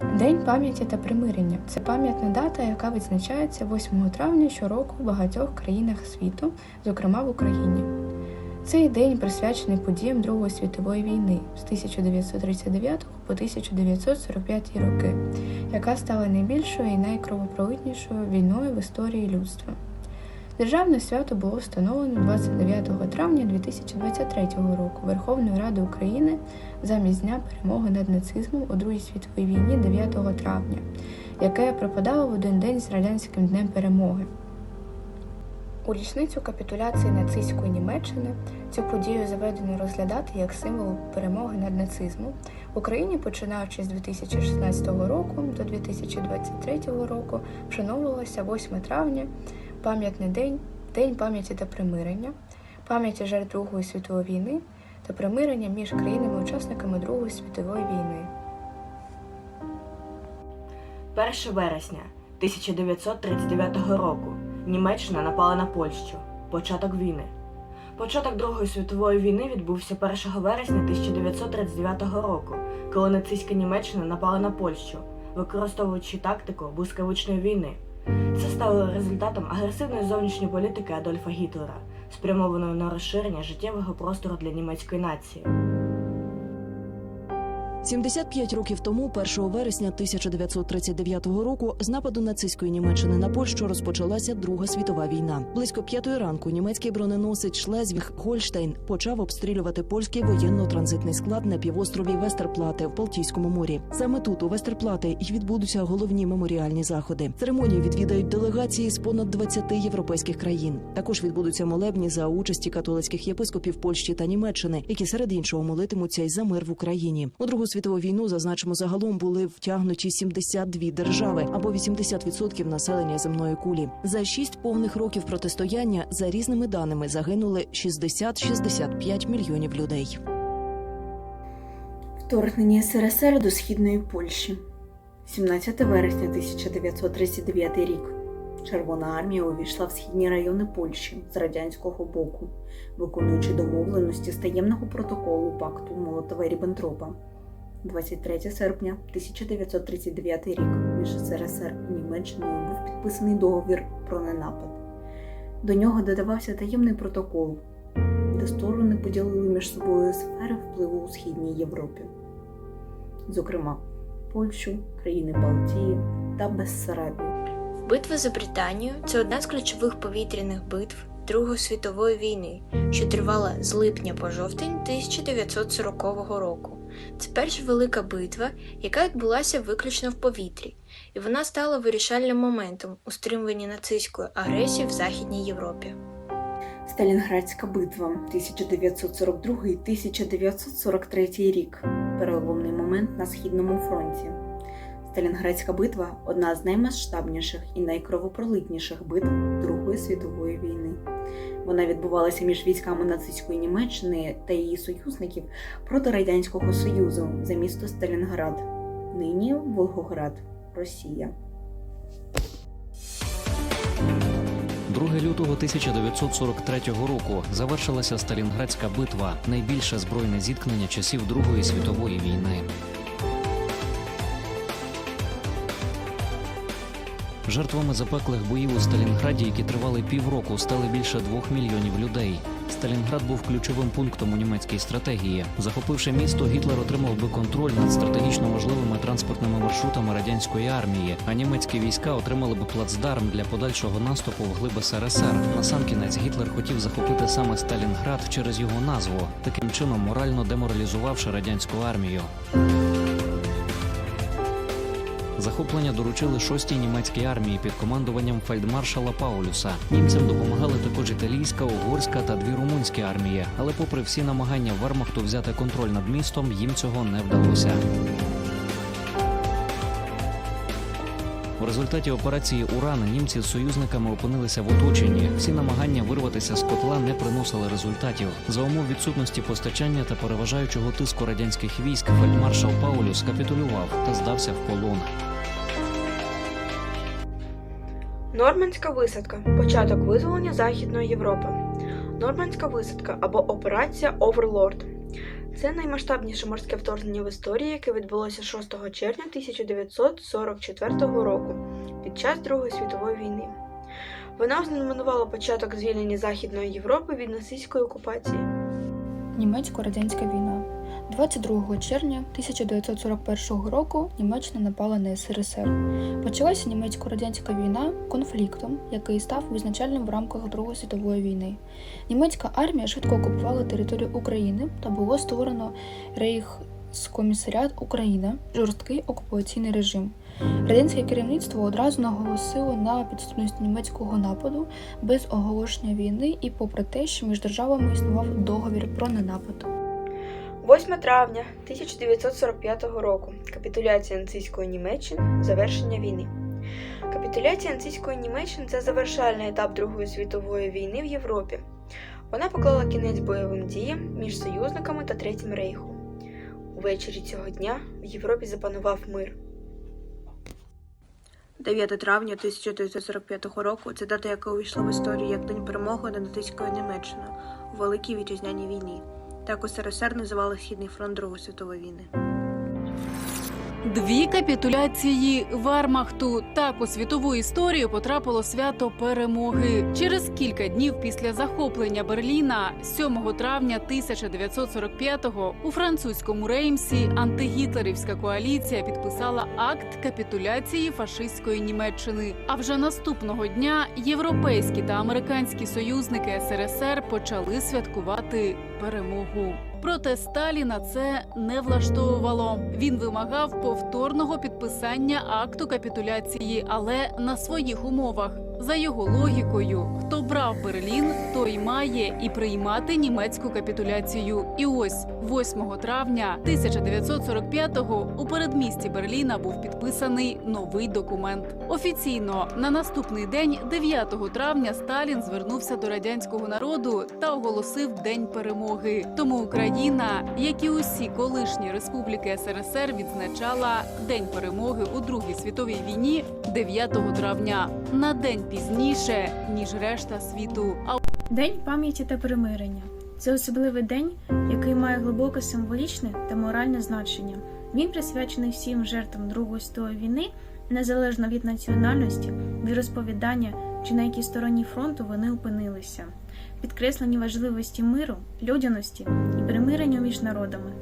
День пам'яті та примирення це пам'ятна дата, яка відзначається 8 травня щороку в багатьох країнах світу, зокрема в Україні. Цей день присвячений подіям Другої світової війни з 1939 по 1945 роки, яка стала найбільшою і найкровопролитнішою війною в історії людства. Державне свято було встановлено 29 травня 2023 року Верховною Радою України замість Дня перемоги над нацизмом у Другій світовій війні 9 травня, яке припадало в один день з радянським днем перемоги. У річницю капітуляції нацистської Німеччини цю подію заведено розглядати як символ перемоги над нацизмом в Україні, починаючи з 2016 року до 2023 року, вшановувалося 8 травня, пам'ятний день, День пам'яті та примирення, пам'яті жертв Другої світової війни та примирення між країнами-учасниками Другої світової війни. 1 вересня 1939 року Німеччина напала на Польщу. Початок війни. Початок Другої світової війни відбувся 1 вересня 1939 року, коли нацистська Німеччина напала на Польщу, використовуючи тактику блискавичної війни. Це стало результатом агресивної зовнішньої політики Адольфа Гітлера, спрямованої на розширення життєвого простору для німецької нації. 75 років тому, 1 вересня 1939 року, з нападу нацистської Німеччини на Польщу розпочалася Друга світова війна. Близько п'ятої ранку німецький броненосець Шлезвіг Гольштейн почав обстрілювати польський воєнно-транзитний склад на півострові Вестерплате в Балтійському морі. Саме тут, у Вестерплате, і відбудуться головні меморіальні заходи. Церемонію відвідають делегації з понад 20 європейських країн. Також відбудуться молебні за участі католицьких єпископів Польщі та Німеччини, які серед іншого молитимуться й за мир в Україні. У Другу світову війну зазначимо загалом були втягнуті 72 держави або 80% населення земної кулі. За шість повних років протистояння за різними даними загинули 60-65 мільйонів людей. Вторгнення СРСР до Східної Польщі. 17 вересня 1939 рік. Червона армія увійшла в східні райони Польщі з радянського боку, виконуючи домовленості з таємного протоколу пакту Молотова Ріббентропа. 23 серпня 1939 рік між СРСР і Німеччиною був підписаний договір про ненапад. До нього додавався таємний протокол, де сторони поділили між собою сфери впливу у Східній Європі, зокрема Польщу, країни Балтії та Бессарабію. Битва за Британію це одна з ключових повітряних битв Другої світової війни, що тривала з липня по жовтень 1940 року. Це перша велика битва, яка відбулася виключно в повітрі, і вона стала вирішальним моментом у стримуванні нацистської агресії в Західній Європі. Сталінградська битва 1942-1943 рік. Переломний момент на східному фронті. Сталінградська битва одна з наймасштабніших і найкровопролитніших битв Другої світової війни. Вона відбувалася між військами нацистської Німеччини та її союзників проти Радянського Союзу за місто Сталінград, нині Волгоград, Росія. 2 лютого 1943 року завершилася Сталінградська битва, найбільше збройне зіткнення часів Другої світової війни. Жертвами запеклих боїв у Сталінграді, які тривали півроку, стали більше двох мільйонів людей. Сталінград був ключовим пунктом у німецькій стратегії. Захопивши місто, Гітлер отримав би контроль над стратегічно важливими транспортними маршрутами радянської армії, а німецькі війська отримали би плацдарм для подальшого наступу в глиб СРСР. Насамкінець Гітлер хотів захопити саме Сталінград через його назву, таким чином морально деморалізувавши радянську армію. Захоплення доручили шостій німецькій армії під командуванням фельдмаршала Паулюса. Німцям допомагали також італійська, угорська та дві румунські армії. Але, попри всі намагання Вермахту взяти контроль над містом, їм цього не вдалося. Результаті операції Уран німці з союзниками опинилися в оточенні. Всі намагання вирватися з котла не приносили результатів. За умов відсутності постачання та переважаючого тиску радянських військ фельдмаршал Паулюс капітулював та здався в полон. Нормандська висадка початок визволення Західної Європи. Нормандська висадка або операція Оверлорд. Це наймасштабніше морське вторгнення в історії, яке відбулося 6 червня 1944 року під час Другої світової війни. Вона ознаменувала початок звільнення Західної Європи від нацистської окупації. Німецько-радянська війна. 22 червня 1941 року Німеччина напала на СРСР. Почалася німецько-радянська війна конфліктом, який став визначальним в рамках Другої світової війни. Німецька армія швидко окупувала територію України та було створено Рейхскомісаріат Україна, жорсткий окупаційний режим. Радянське керівництво одразу наголосило на підступність німецького нападу без оголошення війни і попри те, що між державами існував договір про ненапад. 8 травня 1945 року. Капітуляція нацистської Німеччини. Завершення війни. Капітуляція нацистської Німеччини це завершальний етап Другої світової війни в Європі. Вона поклала кінець бойовим діям між союзниками та Третім Рейхом. Увечері цього дня в Європі запанував мир. 9 травня 1945 року це дата, яка увійшла в історію як День перемоги над нацистською Німеччиною у Великій Вітчизняній війні. Так у СРСР називали Східний фронт Другої світової війни. Дві капітуляції Вермахту. Так у світову історію потрапило свято перемоги. Через кілька днів після захоплення Берліна, 7 травня 1945-го, у французькому Реймсі антигітлерівська коаліція підписала акт капітуляції фашистської Німеччини. А вже наступного дня європейські та американські союзники СРСР почали святкувати перемогу. Проте Сталіна це не влаштовувало. Він вимагав повторного підписання акту капітуляції, але на своїх умовах. За його логікою, хто брав Берлін, той має і приймати німецьку капітуляцію. І ось 8 травня 1945-го у передмісті Берліна був підписаний новий документ. Офіційно на наступний день, 9 травня, Сталін звернувся до радянського народу та оголосив День перемоги. Тому Україна, як і усі колишні республіки СРСР, відзначала День перемоги у Другій світовій війні 9 травня на день пізніше ніж решта світу. День пам'яті та примирення це особливий день, який має глибоке символічне та моральне значення. Він присвячений всім жертвам Другої світової війни, незалежно від національності, від розповідання чи на якій стороні фронту вони опинилися, підкреслені важливості миру, людяності і примирення між народами.